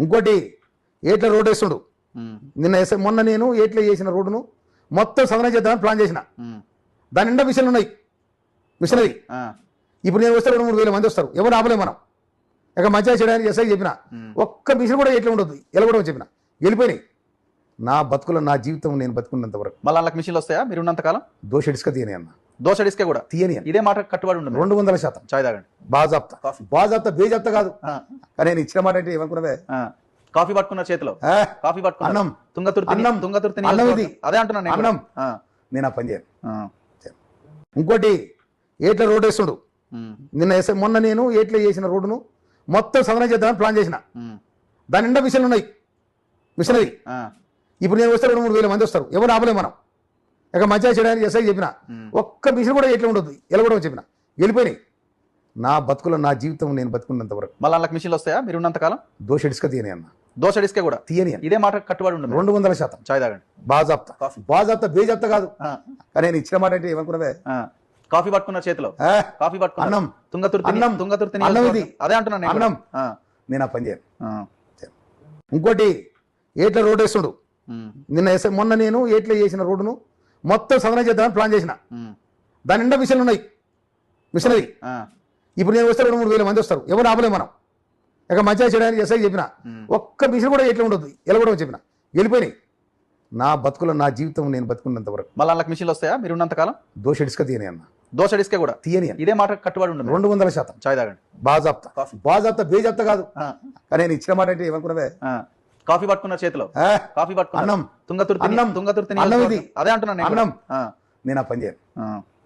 ఇంకోటి ఏట్ల రోడ్ వేస్తుండు నిన్న వేసే మొన్న నేను ఏట్లో చేసిన రోడ్డును మొత్తం సదనం చేద్దామని ప్లాన్ చేసిన. దాని నిండా మిషన్లు ఉన్నాయి. మిషనరీ. ఆ, ఇప్పుడు నేను వస్తే రెండు మూడు వేల మంది వస్తారు. ఎవరు ఆపలేము మనం. ఇక మంచిగా చేయడానికి ఎస్ఐ చెప్పిన. ఒక్క మిషన్ కూడా ఎట్లా ఉండదు. ఎలగడం చెప్పిన. వెళ్ళిపోయినాయి. నా బతుకులో నా జీవితం నేను బతుకున్నంత వరకు. మళ్ళీ అందులో మిషన్లు వస్తాయా? మీరు ఉన్నంత కాలం? దోష ఇసుక తీయని అన్న. దోశ డిస్కే కూడా. తీయని. ఇదే మాట కట్టుబడి ఉండదు రెండు వందల శాతం. చాయ్ తాగండి. బాజాప్తా కాఫీ. బాజాప్తా బేజాప్తా కాదు. నేను ఇచ్చిన మాట అంటే ఏమనుకున్నావే. కాఫీ పట్టుకున్న చేతిలో. కాఫీ పట్టుకున్న అన్నం. తుంగతుర్తి అన్నం. తుంగతుర్తి అన్నం. ఇది. అదే అంటున్నాను. అన్నం. నేను ఆ పని చేయను. ఇంకోటి ఏట్ల రోడ్ వేస్తుండు నిన్న వేసే మొన్న నేను ఏట్లో చేసిన రోడ్డును మొత్తం సదనం చేద్దామని ప్లాన్ చేసిన. దాని నిండా మిషన్లు ఉన్నాయి. మిషనరీ ఇప్పుడు నేను వస్తే రెండు మూడు వేల మంది వస్తారు. ఎవరు ఆపలేము మనం. ఇక మంచిగా చేయడానికి ఎస్ఐ చెప్పిన. ఒక్క మిషన్ కూడా ఎట్లా ఉండదు? ఎలగడం చెప్పిన. వెళ్ళిపోయినాయి. నా బతుకులో నా జీవితం నేను బతుకున్నంత వరకు. మళ్ళీ మిషన్లు వస్తాయా? మీరు ఉన్నంత కాలం? దోష ఇసుక తీయని అన్న. దోశ డిస్కే కూడా? తీయని ఇదే మాట కట్టుబడి ఉండదు. రెండు వందల శాతం. చాయ్ తాగండి. బాజాప్తా. బాజాప్తా బేజాప్తా కాదు. కానీ నేను ఇచ్చిన మాట అంటే ఏమనుకున్నావే? ఆ. కాఫీ పట్టుకున్న చేతిలో? కాఫీ పట్టుకున్న అన్నం. తుంగతుర్తి అన్నం. తుంగతుర్తి అన్నం. ఇది. అదే అంటున్నాను నేను కూడా. అన్నం. నేను ఆ పని చేయను. ఇంకోటి ఏట్ల రోడ్ వేస్తుండు. నిన్న మొన్న నేను ఏట్లో చేసిన రోడ్డును మొత్తం సదనం చేద్దామని ప్లాన్ చేసిన. దాని నిండా మిషన్లు ఉన్నాయి. మిషనరీ ఆ, ఇప్పుడు నేను వస్తే రెండు మూడు వేల మంది వస్తారు. ఎవరు ఆపలేము మనం. ఇక మంచిగా చేయడానికి ఎస్ఐ చెప్పిన. ఒక్క మిషన్ కూడా ఎట్లా ఉండదు. ఎలగడం చెప్పిన. వెళ్ళిపోయినాయి. నా బతుకులో నా జీవితం నేను బతుకున్నంత వరకు. మళ్ళీ అందులో మిషన్లు వస్తాయా? మీరు ఉన్నంత కాలం? దోష ఇసుక తీయని అన్న. దోశ డిస్కే కూడా? తీయని ఇదే మాట కట్టుబడి ఉండదు రెండు వందల శాతం. చాయ్ తాగండి. బాజాప్తా. బాజాప్తా బేజాప్తా కాదు. కానీ నేను ఇచ్చిన మాట అంటే ఏమనుకున్నావే? ఆ. కాఫీ పట్టుకున్న చేతిలో కాఫీ పట్టుకున్న అన్నం. తుంగతుర్తి అన్నం. తుంగతుర్తి అన్నం. ఇది. అదే అంటున్నాను. అన్నం. ఆ, నేను ఆ పని చేయను.